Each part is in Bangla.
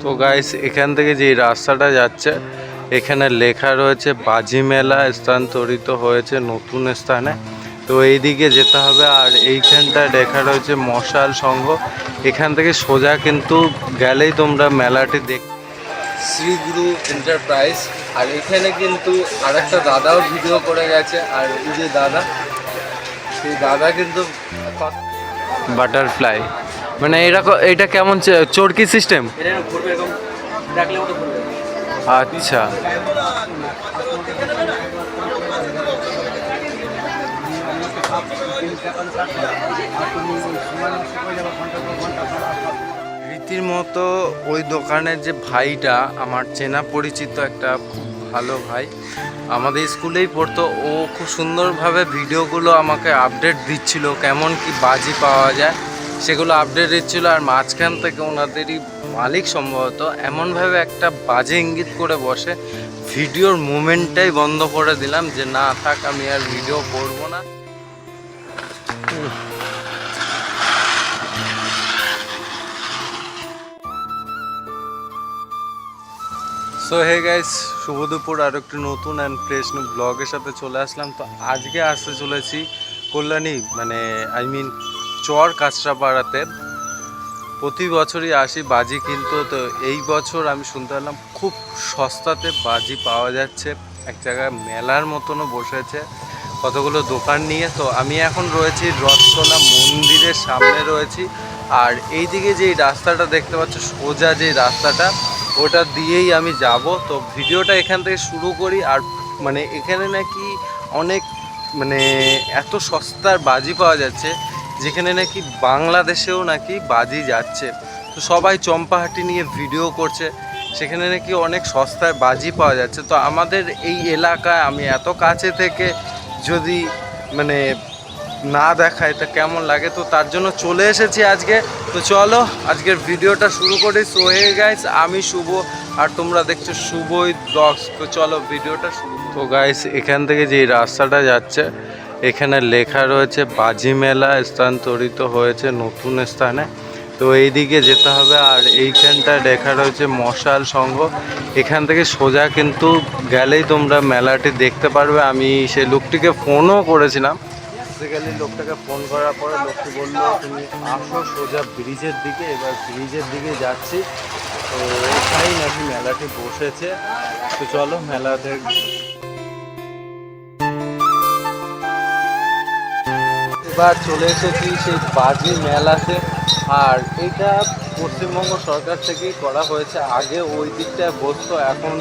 তো গাইস এখান থেকে যে রাস্তাটা যাচ্ছে এখানে লেখা রয়েছে বাজি মেলা স্থানান্তরিত হয়েছে নতুন স্থানে। তো এইদিকে যেতে হবে আর এইখানটা লেখা রয়েছে মশাল সংঘ। এখান থেকে সোজা কিন্তু গেলেই তোমরা মেলাটি দেখ শ্রী গুরু এন্টারপ্রাইজ আর এখানে কিন্তু আরেকটা দাদাও ভিডিও করে গেছে আর ওই যে দাদা সেই দাদা কিন্তু বাটারফ্লাই মানে এরকম এটা কেমন চরকি সিস্টেম এটা আচ্ছা। রীতির মতো ওই দোকানের যে ভাইটা, আমার চেনা পরিচিত একটা খুব ভালো ভাই, আমাদের স্কুলেই পড়তো। ও খুব সুন্দরভাবে ভিডিওগুলো আমাকে আপডেট দিচ্ছিল, কেমন কি বাজি পাওয়া যায়। সেগুলো আপডেট দিচ্ছিল আর মাঝখান থেকে ওনাদেরই মালিক সম্ভবত এমনভাবে একটা বাজে ইঙ্গিত করে বসে। ভিডিওর মুমেন্টটাই বন্ধ করে দিলাম যে, না থাক, আমি আর ভিডিও করব না। সো হে গাইস শুভ দুপুর। আর একটি নতুন অ্যান্ড ফ্রেশ ব্লগের সাথে চলে আসলাম। তো আজকে আসতে চলেছি কল্যাণী মানে আই মিন চর কাঁচরাপাড়াতে। প্রতি বছরই আসি বাজি কিনতো। তো এই বছর আমি শুনতে পেলাম খুব সস্তাতে বাজি পাওয়া যাচ্ছে। এক জায়গায় মেলার মতনও বসেছে। কতগুলো দোকান নিয়ে। তো আমি এখন রয়েছি রথতলা মন্দিরের সামনে রয়েছি। আর এইদিকে যেই রাস্তাটা দেখতে পাচ্ছ, সোজা যে রাস্তাটা, ওটা দিয়েই আমি যাব। তো ভিডিওটা এখান থেকে শুরু করি। আর মানে এখানে নাকি অনেক মানে এত সস্তার বাজি পাওয়া যাচ্ছে। যেখানে নাকি বাংলাদেশেও নাকি বাজি যাচ্ছে। তো সবাই চম্পাহাটি নিয়ে ভিডিও করছে, সেখানে নাকি অনেক সস্তায় বাজি পাওয়া যাচ্ছে। তো আমাদের এই এলাকায় আমি এত কাছে থেকে যদি মানে না দেখায় তা কেমন লাগে? তো তার জন্য চলে এসেছি আজকে। তো চলো, আজকের ভিডিওটা শুরু করি। সো হে গাইস আমি শুভ, আর তোমরা দেখছ শুভই ব্লগস তো চলো ভিডিওটা শুরু তো গাইস এখান থেকে যে রাস্তাটা যাচ্ছে এখানে লেখা রয়েছে, বাজি মেলা স্থানান্তরিত হয়েছে নতুন স্থানে। তো এইদিকে যেতে হবে, আর এইখানটায় লেখা রয়েছে মশাল সংঘ। এখান থেকে সোজা কিন্তু গেলেই তোমরা মেলাটি দেখতে পারবে। আমি সেই লোকটিকে ফোনও করেছিলাম। বেসিক্যালি লোকটাকে ফোন করার পরে লোকটি বলল, তুমি আসো সোজা ব্রিজের দিকে। এবার ব্রিজের দিকে যাচ্ছি। তো ওখানেই নাকি মেলাটি বসেছে। তো চলো মেলাতে এবার চলে এসেছি সেই বাজি মেলাতে। আর এটা পশ্চিমবঙ্গ সরকার থেকেই করা হয়েছে। আগে ওই দিকটায় বসতো, এখন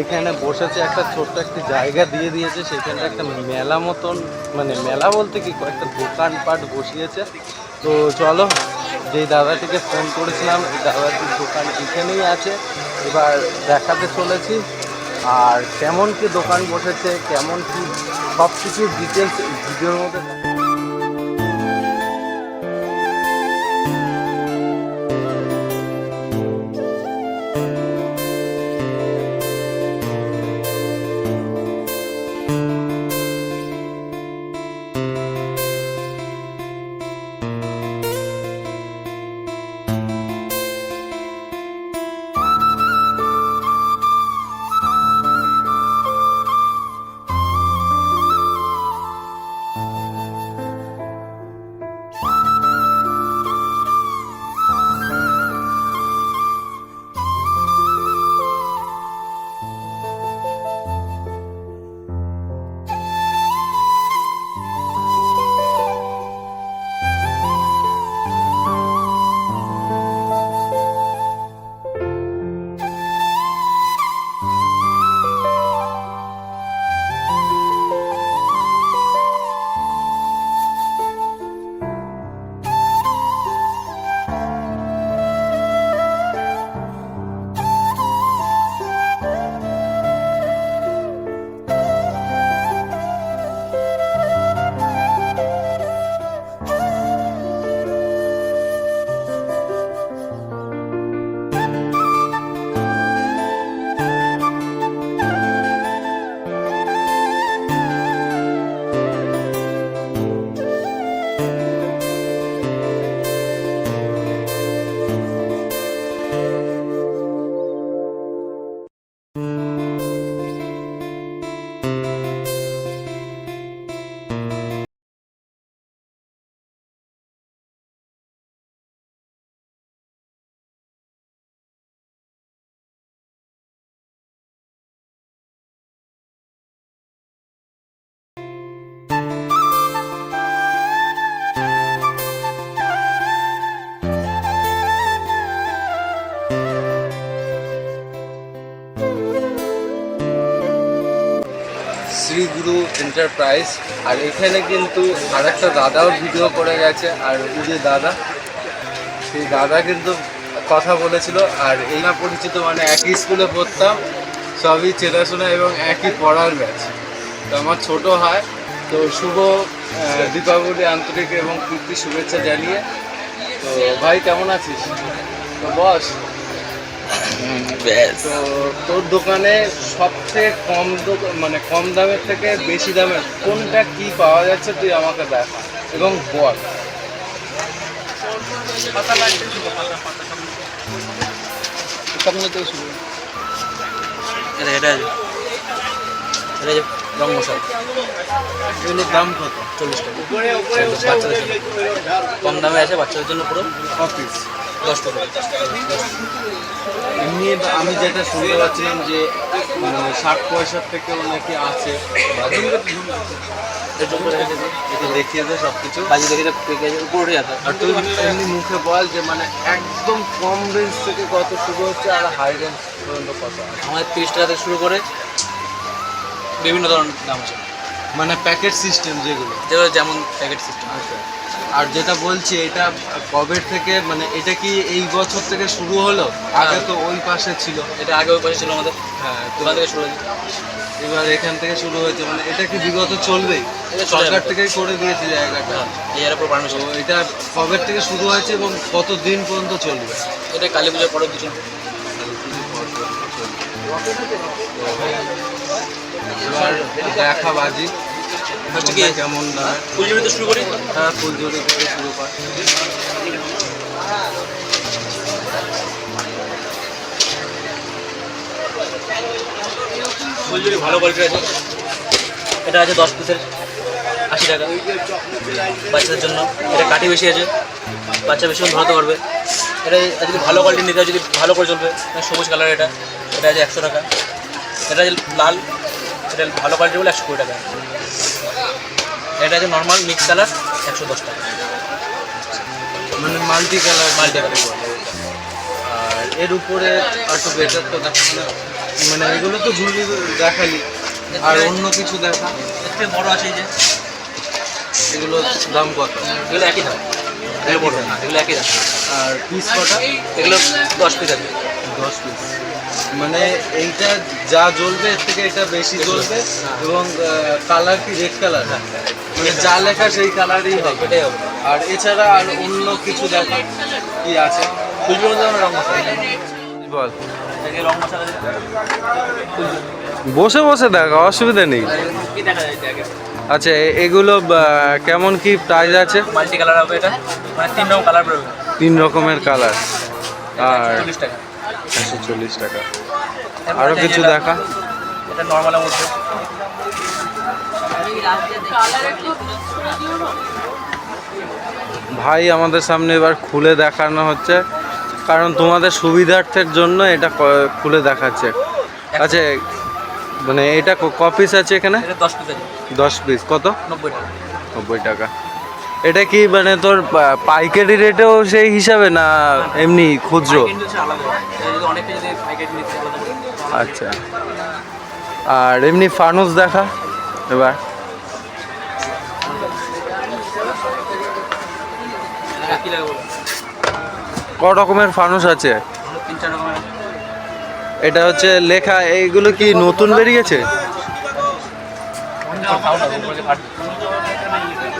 এখানে বসেছে একটা ছোট্ট একটি জায়গা দিয়ে দিয়েছে। সেখানটা একটা মেলা মতন মানে মেলা বলতে কি, কয়েকটা দোকানপাট বসিয়েছে। তো চলো, যেই দাদাটিকে ফোন করেছিলাম, এই দাদাটির দোকান এখানেই আছে। এবার দেখাতে চলেছি, আর কেমন কি দোকান বসেছে, কেমন কি সব কিছুর ডিটেলস ভিডিওর মধ্যে এন্টারপ্রাইজ আর এখানে কিন্তু আরেকটা দাদাও ভিডিও করে গেছে। আর ওই যে দাদা, সেই দাদা কিন্তু কথা বলেছিল। আর এই না পরিচিত মানে একই স্কুলে পড়তাম, সবই চেনাশোনা এবং একই পড়ার ব্যাচ তো আমার ছোট হয় তো শুভ দীপাবলি আন্তরিক এবং প্রীতি শুভেচ্ছা জানিয়ে। তো ভাই, কেমন আছিস? তো বস। তো তোর দোকানে সবচেয়ে কম মানে কম দামের থেকে বেশি দামের কোনটা কি পাওয়া যাচ্ছে তুই আমাকে দেখা এবং বল। এটা রং মশলা। এগুলোর দাম কত? চল্লিশ টাকা। বাচ্চাদের কম দামে আছে বাচ্চাদের জন্য পুরো? অফিস দশ টাকা। এমনি আমি যেটা শুনতে পাচ্ছিলাম যে মানে ষাট পয়সার থেকেও নাকি আছে। দেখিয়ে দে সব কিছু বাজি দেখে উপরে আর তুই এমনি মুখে বল যে মানে একদম কম রেঞ্জ থেকে কত শুরু হচ্ছে আর হাই রেঞ্জ পর্যন্ত কত আছে? আমাদের তিরিশ টাকা থেকে শুরু করে বিভিন্ন ধরনের দাম আছে। মানে প্যাকেট সিস্টেম যেগুলো। যেগুলো যেমন প্যাকেট সিস্টেম আচ্ছা। আর যেটা বলছি এটা কবে থেকে মানে এটা কি এই বছর থেকে শুরু হলো? আগে তো ওই পাশে ছিল। এটা আগে ওই পাশে ছিল আমাদের। হ্যাঁ ওখান থেকে শুরু হয়েছে। এবার এখান থেকে শুরু হয়েছে। মানে এটা কি বিগত চলবেই? সরকার। থেকেই করে দিয়েছে জায়গাটা। হ্যাঁ এটা কবে থেকে শুরু হয়েছে এবং কত দিন পর্যন্ত চলবে? এটা কালী পুজোর পরের কিছু এবার দেখা বাজি First কি? কেমন দাঁড়ায় তো শুরু করি? হ্যাঁ ফুলঝুরি থেকে শুরু কর। ফুলঝুরি ভালো কোয়ালিটির আছে। এটা আছে দশ পিসের আশি টাকা। বাচ্চাদের জন্য। এটা কাটি বেশি আছে। বাচ্চা বেশিক্ষণ ধরাতে পারবে এটা যদি ভালো কোয়ালিটি নিতে হয় যদি ভালো করে চলবে সবুজ কালার এটা। এটা আছে একশো টাকা। এটা লাল এটা ভালো কোয়ালিটি বলে একশো কুড়ি টাকা। এটা আছে নর্মাল মিক্স কালার একশো দশ টাকা। মানে মাল্টি কালার মাল্টি colour। আর এর উপরে আর তো বেটার তো দেখা মানে মানে এগুলো তো ঝুড়ি দেখালি আর অন্য কিছু দেখা? থেকে বড়ো আছে যে। এগুলো দাম কত? এগুলো একই দাম। এগুলো বড় না এগুলো একই দাম। আর পিস কটা? এগুলো দশ পিস আছে। দশ পিস মানে এইটা যা জ্বলবে এর থেকে এটা বেশি জ্বলবে এবং কালার কি রেড কালার মানে যা লেখা সেই কালারই হবে। আর এছাড়া আর অন্য কিছু দেখা কি আছে? মধ্যে আমরা রং মশলা বল। বসে বসে দেখা অসুবিধা নেই। কি দেখা যায় এটা আগে আচ্ছা এগুলো কেমন কি প্রাইস আছে? মাল্টি কালার হবে এটা। মানে তিন রকম কালার তিন রকমের কালার আর একশো চল্লিশ টাকা। আরও কিছু দেখা? এটা নর্মালের মধ্যে। ভাই আমাদের সামনে এবার খুলে দেখানো হচ্ছে। কারণ তোমাদের সুবিধার্থের জন্য এটা খুলে দেখাচ্ছে। আচ্ছা মানে এটা ক পিস আছে এখানে? দশ পিস কত? নব্বই টাকা। নব্বই টাকা। এটা কি মানে তোর পাইকারি রেটেও সেই হিসাবে না এমনি খুচরো? অনেকে আচ্ছা। আর এমনি ফানুস দেখা এবার? কি রকমের ফানুস আছে। এটা হচ্ছে লেখা এইগুলো কি নতুন বেরিয়েছে।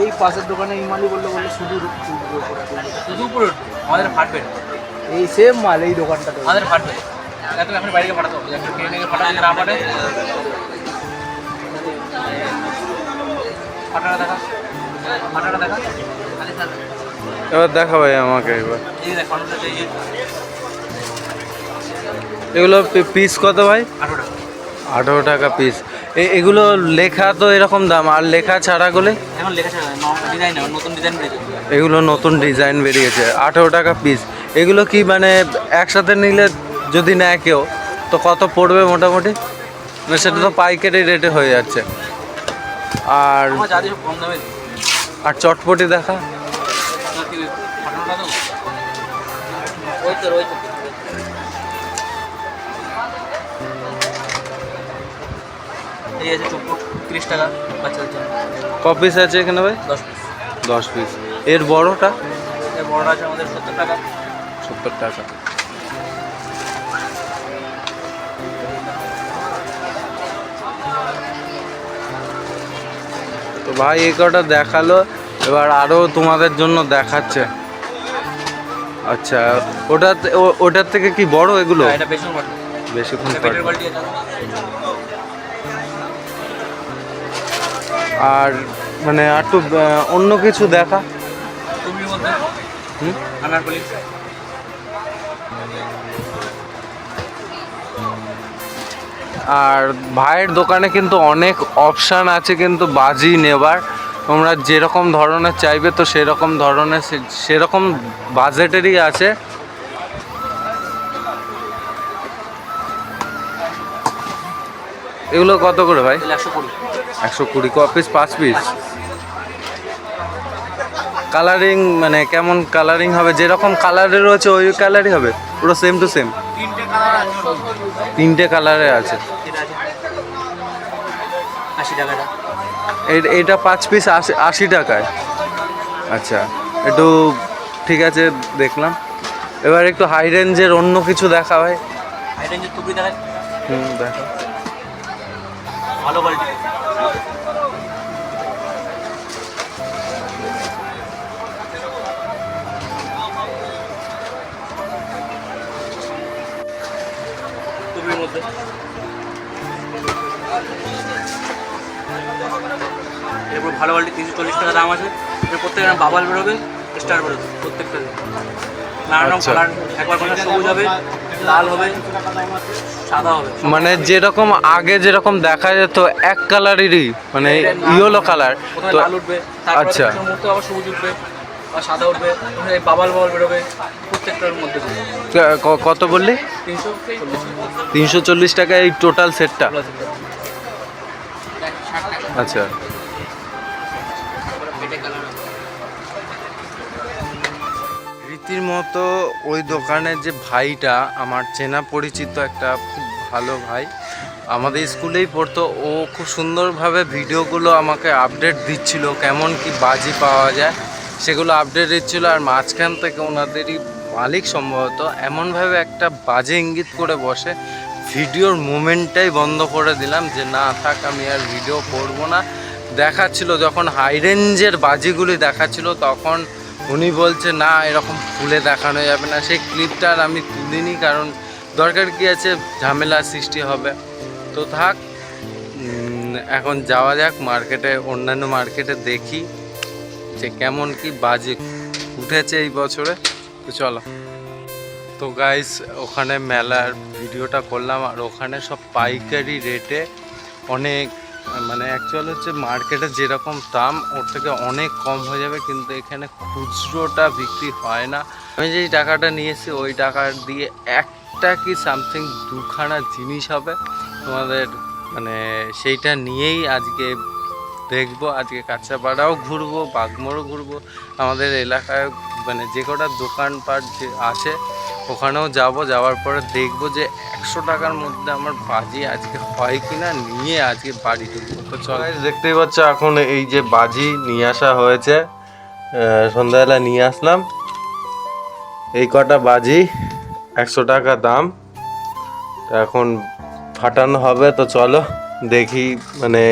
এই পাশের দোকানে ইমালি বলল বলল শুধু শুধু উপরে আমাদের ফাটবে এই সেম মাল এই দোকানটা আমাদের ফাটবে বাইরে পাঠাতে হবে। না পাঠায় দেখা। এবার দেখা ভাই আমাকে এবার। এগুলো পিস কত ভাই? আঠারো টাকা। পিস এগুলো লেখা তো এরকম দাম আর লেখা ছাড়া গুলো? এগুলো নতুন ডিজাইন বেরিয়েছে আঠেরো টাকা পিস এগুলো কি মানে একসাথে নিলে যদি নেয় কেউ তো কত পড়বে মোটামুটি? না সেটা তো পাইকারি রেটে হয়ে যাচ্ছে। আর। আর চটপটি দেখা। কি পিস আছে এখানে ভাই? দশ পিস দশ পিস এর বড়টা? বড়টা আছে আমাদের সত্তর টাকা। সত্তর টাকা। তো ভাই এই কটা দেখাল এবার আরও তোমাদের জন্য দেখাচ্ছে। আচ্ছা ওটা ওটার থেকে কি বড় এগুলো? হ্যাঁ, বেশিক্ষণ আর মানে একটু আহ, অন্য কিছু দেখা? হুম? আর ভাইয়ের দোকানে কিন্তু অনেক অপশান আছে কিন্তু বাজি নেবার। তোমরা যেরকম ধরনের চাইবে তো সেরকম ধরনের সেরকম বাজেটেরই আছে। এগুলো কত করে ভাই? একশো কুড়ি। একশো কুড়ি। ক পিস পাঁচ পিস কালারিং মানে কেমন কালারিং হবে? যেরকম কালারের রয়েছে ওই কালারই হবে? পুরো সেম টু সেম তিনটে কালার আছে তিনটে কালারে আছে এটা আছে আশি টাকাটা। এইটা পাঁচ পিস আশি আশি টাকায়। আচ্ছা একটু ঠিক আছে দেখলাম। এবার একটু হাই রেঞ্জের অন্য কিছু দেখা ভাই হাই রেঞ্জের টুপি দেখায় হুম দেখা। ভালো কোয়ালিটি টুপির মধ্যে। এরপর ভালো কোয়ালিটি তিনশো চল্লিশ টাকা দাম আছে। প্রত্যেকটা বাবাল বেরোবে স্টার বেরোবে প্রত্যেকটা নানা রকম আচ্ছা। কালার একবার কোনো সবুজ হবে লাল হবে সাদা হবে। মানে যেরকম আগে যেরকম দেখা যেত এক কালারেরই মানে ইয়েলো কালার তো লাল উঠবে আচ্ছা। আবার সবুজ উঠবে আর সাদা উঠবে এই বাবাল বাবাল বেরোবে প্রত্যেকটার মধ্যে কত বললি? তিনশো চল্লিশ। তিনশো চল্লিশ টাকা এই টোটাল সেটটা আচ্ছা। রীতির মতো ওই দোকানের যে ভাইটা, আমার চেনা পরিচিত একটা খুব ভালো ভাই, আমাদের স্কুলেই পড়তো। ও খুব সুন্দরভাবে ভিডিওগুলো আমাকে আপডেট দিচ্ছিল, কেমন কি বাজি পাওয়া যায়, সেগুলো আপডেট দিচ্ছিল, আর মাঝখান থেকে ওনাদেরই মালিক সম্ভবত, এমনভাবে একটা বাজে ইঙ্গিত করে বসে। ভিডিওর মোমেন্টটাই বন্ধ করে দিলাম যে না থাক, আমি আর ভিডিও করব না। দেখাচ্ছিল যখন হাই রেঞ্জের বাজিগুলি দেখাচ্ছিল, তখন উনি বলছে, না, এরকম ফুলে দেখানো যাবে না। সেই ক্লিপটা আর আমি তুলিনি কারণ দরকার কি আছে, ঝামেলা সৃষ্টি হবে। তো থাক এখন যাওয়া যাক, মার্কেটে, অন্যান্য মার্কেটে দেখি যে কেমন কি বাজে উঠেছে এই বছরে। তো চলো। তো গাইস ওখানে মেলার ভিডিওটা করলাম আর ওখানে সব পাইকারি রেটে অনেক মানে অ্যাকচুয়াল হচ্ছে মার্কেটে যেরকম দাম, ওর থেকে অনেক কম হয়ে যাবে, কিন্তু এখানে খুচরোটা বিক্রি হয় না। আমি যেই টাকাটা নিয়েছি, ওই টাকা দিয়ে একটা কি সামথিং দুখানা জিনিস হবে। তোমাদের মানে সেইটা নিয়েই আজকে দেখব, আজকে কাঁচাপাড়াও ঘুরবো বাগমোড়ও ঘুরবো। আমাদের এলাকায় মানে যে কটা দোকানপাট যে আছে ওখানেও যাব, যাওয়ার পরে দেখব যে একশো টাকার মধ্যে আমার বাজি আজকে হয় কি না নিয়ে আজকে বাড়ি ঢুকবো। তো চল। দেখতেই পাচ্ছ, এখন এই যে বাজি নিয়ে আসা হয়েছে সন্ধ্যাবেলা নিয়ে আসলাম। এই কটা বাজি, একশো টাকা দাম। এখন ফাটানো হবে, তো চলো দেখি মানে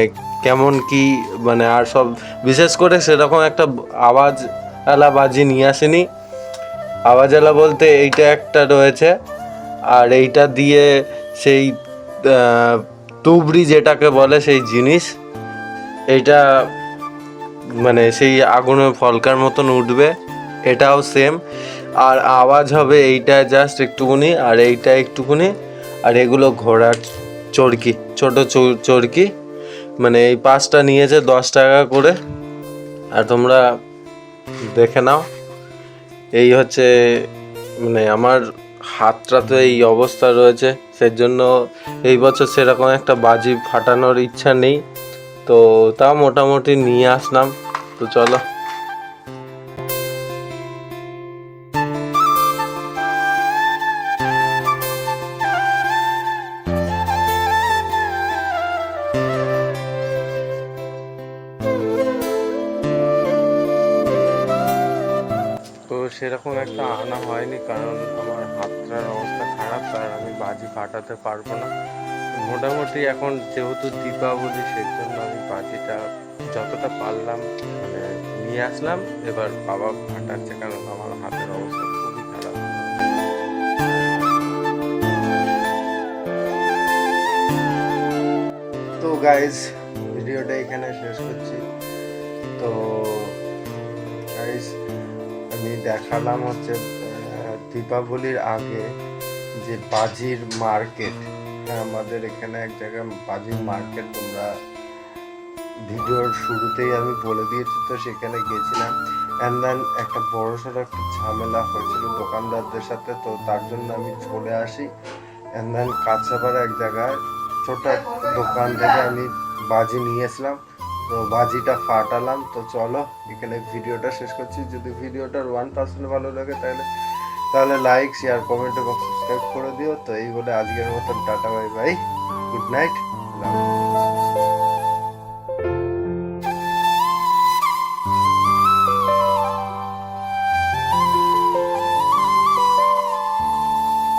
কেমন কি মানে আর সব, বিশেষ করে সেরকম একটা আওয়াজ, আলা বাজি নিয়ে আসেনি। আওয়াজ আলা বলতে এইটা একটা রয়েছে, আর এইটা দিয়ে সেই তুবড়ি যেটাকে বলে সেই জিনিস, এইটা মানে সেই আগুনে ফলকার মতন উঠবে, এটাও সেম আর আওয়াজ হবে এইটা জাস্ট একটুকুনি আর এইটা একটুকুনি আর এগুলো ঘোড়ার চরকি, ছোট চরকি মানে এই পাঁচটা নিয়েছে দশ টাকা করে, আর তোমরা দেখে নাও। এই হচ্ছে মানে আমার হাতটা তো এই অবস্থা রয়েছে সেই জন্য এই বছর সেরকম একটা বাজি ফাটানোর ইচ্ছা নেই। তো তা মোটামুটি নিয়ে আসলাম। তো চলো। খুব একটা আনা হয়নি কারণ আমার হাতটার অবস্থা খারাপ আর আমি বাজি ফাটাতে পারব না। মোটামুটি এখন যেহেতু দীপাবলি সেই জন্য আমি বাজিটা যতটা পারলাম মানে নিয়ে আসলাম। এবার বাবা ফাটাচ্ছে কারণ আমার হাতের অবস্থা খুবই খারাপ। তো গাইজ দেখালাম হচ্ছে দীপাবলির আগে যে বাজির মার্কেট আমাদের এখানে এক জায়গায় বাজির মার্কেট তোমরা ভিডিওর শুরুতেই আমি বলে দিয়েছি, তো সেখানে গেছিলাম অ্যান্ড দেন একটা বড় সড়ো একটা ঝামেলা হয়েছিল দোকানদারদের সাথে, তো তার জন্য আমি চলে আসি। অ্যান্ড দেন কাছাপাড়া এক জায়গায় ছোট দোকান থেকে আমি বাজি নিয়েছিলাম তো বাজিটা ফাটালাম, তো চলো এখানে ভিডিওটা শেষ করছি। যদি ভিডিওটার ওয়ান পার্সেন্ট ভালো লাগে তাহলে তাহলে লাইক শেয়ার কমেন্ট এবং সাবস্ক্রাইব করে দিও। তো এই বলে আজকের মতন, tata bye bye good night love